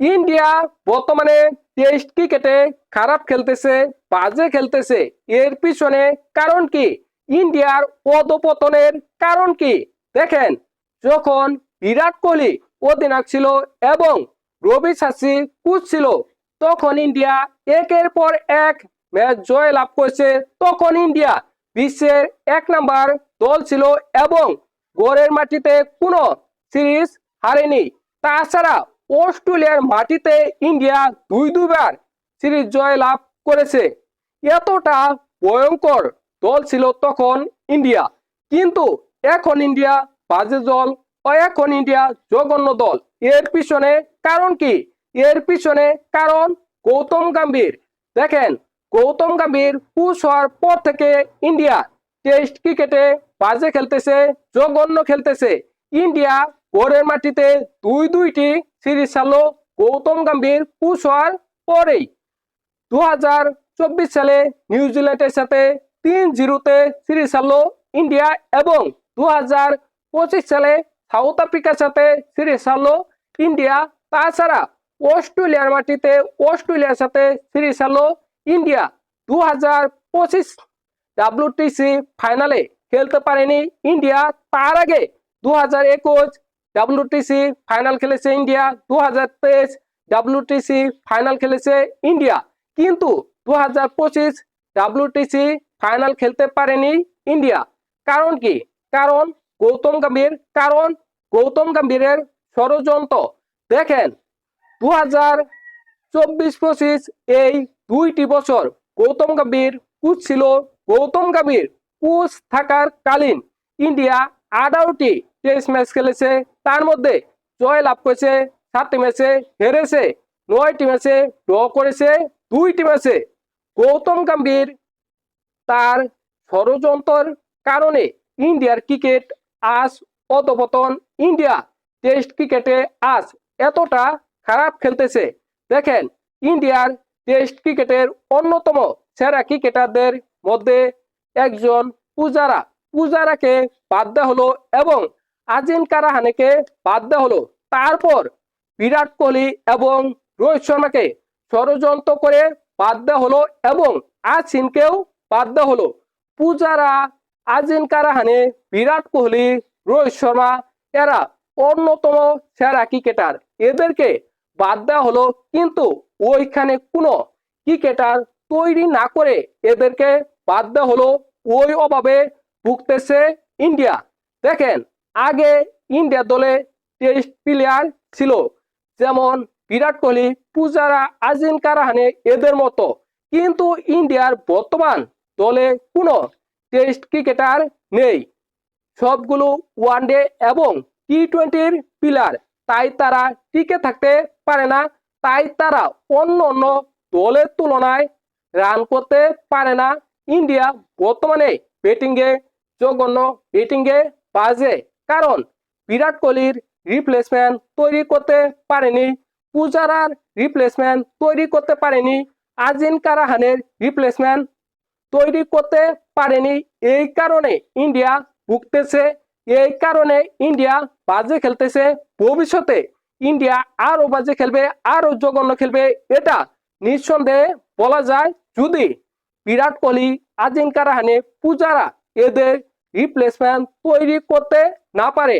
India বর্তমানে test ক্রিকেটে খারাপ খেলতেছে, বাজে খেলতেছে। এর পিছনে কারণ কি? ইন্ডিয়ার পদপতনের কারণ কি? দেখেন, যখন বিরাট কোহলি অধিনায়ক ছিল এবং রবি শাস্ত্রী কোচ ছিল, তখন ইন্ডিয়া একের পর এক ম্যাচ জয় লাভ করেছে। তখন ইন্ডিয়া বিশ্বের এক নাম্বার দল ছিল এবং গড়ের মাটিতে কোনো সিরিজ হারেনি। তাছাড়া অস্ট্রেলিয়ার মাটিতে ইন্ডিয়া দুই দুইবার সিরিজ জয় লাভ করেছে। এতটা ভয়ঙ্কর দল ছিল তখন ইন্ডিয়া। কিন্তু এখন ইন্ডিয়া বাজে দল এখন ইন্ডিয়া জঘন্য দল। এর পিছনে কারণ কি? এর পিছনে কারণ গৌতম গম্ভীর। দেখেন, গৌতম গম্ভীর পুশ হওয়ার পর থেকে ইন্ডিয়া টেস্ট ক্রিকেটে বাজে খেলতেছে, জঘন্য খেলতেছে। ইন্ডিয়া ঘরের মাটিতে দুই দুইটি সিরিজ ছাড়লো গৌতম গম্ভীর পুশ হওয়ার পরেই দুই হাজার চব্বিশ সালে নিউজিল্যান্ডের সাথে তিন জিরোতে সিরিজ ইন্ডিয়া এবং দুই হাজার পঁচিশ সালে সাউথ আফ্রিকার সাথে সিরিজ হারলো ইন্ডিয়া। তাছাড়া অস্ট্রেলিয়ার মাটিতে অস্ট্রেলিয়ার সাথে সিরিজ ইন্ডিয়া। দু হাজার পঁচিশ ডাব্লিউটিসি ফাইনালে খেলতে পারেনি ইন্ডিয়া। তার আগে দু হাজার একুশ ডাব্লিউটিসি ফাইনাল খেলেছে ইন্ডিয়া দু হাজার তেইশ ডাব্লিউটিসি ফাইনাল খেলেছে ইন্ডিয়া কিন্তু দু হাজার পঁচিশ ডাব্লিউটিসি ফাইনাল খেলতে পারেনি ইন্ডিয়া কারণ কি? কারণ গৌতম গম্ভীর, কারণ গৌতম গম্ভীরের ষড়যন্ত্র। দেখেন দু হাজার চব্বিশ পঁচিশ এই দুইটি বছর গৌতম গম্ভীর কুচ ছিল। গৌতম গম্ভীর কোচ থাকার কালীন ইন্ডিয়া আঠারোটি টেস্ট ম্যাচ খেলেছে তার মধ্যে জয় লাভ করেছে সাতটি ম্যাচে হেরেছে নয়টি ম্যাচে ড্র করেছে দুইটি ম্যাচে গৌতম গম্ভীর তার ষড়যন্ত্রের কারণে ইন্ডিয়ার ক্রিকেট আজ অধপতন। ইন্ডিয়া টেস্ট ক্রিকেটে আজ এতটা খারাপ খেলতেছে। দেখেন, ইন্ডিয়ার টেস্ট ক্রিকেটের অন্যতম সেরা ক্রিকেটারদের মধ্যে একজন পূজারা। পূজারাকে বাদ দেওয়া হলো এবং আজিন কারাহানেকে বাদ দেওয়া হলো। তারপর বিরাট কোহলি এবং রোহিত শর্মাকে ষড়যন্ত্র করে বাদ দেওয়া হলো এবং আজিনকেও বাদ দেওয়া হলো। পূজারা আজিন কারাহানে, বিরাট কোহলি, রোহিত শর্মা, এরা অন্যতম সেরা ক্রিকেটার। এদেরকে বাদ দেওয়া হলো কিন্তু ওইখানে কোনো ক্রিকেটার তৈরি না করে এদেরকে বাদ দেওয়া হলো। ওই অভাবে ভুগতেছে ইন্ডিয়া। দেখেন আগে ইন্ডিয়া দলে টেস্ট প্লেয়ার ছিল। যেমন বিরাট কোহলি, পূজারা আজিন কারাহানে এদের মতো। কিন্তু ইন্ডিয়ার বর্তমান দলে কোনো টেস্ট ক্রিকেটার নেই। সবগুলো ওয়ানডে এবং টি টোয়েন্টির প্লেয়ার। তাই তারা টিকে থাকতে পারে না। তাই তারা অন্য অন্য দলের তুলনায় রান করতে পারে না। ইন্ডিয়া বর্তমানে ব্যাটিংয়ে জঘন্য ব্যাটিংয়ে বাজে। কারণ বিরাট কোহলির রিপ্লেসমেন্ট তৈরি করতে পারেনি, পূজারার রিপ্লেসমেন্ট তৈরি করতে পারেনি আজিন কারাহানের রিপ্লেসমেন্ট তৈরি করতে পারেনি। এই কারণে ইন্ডিয়া ভুগতেছে, এই কারণে ইন্ডিয়া বাজে খেলতেছে। ভবিষ্যতে ইন্ডিয়া আরও বাজে খেলবে, আরও জঘন্য খেলবে, এটা নিঃসন্দেহে বলা যায়। যদি বিরাট কোহলি আজিঙ্কা রাহানে পূজারা এদের রিপ্লেসমেন্ট তৈরি করতে না পারে।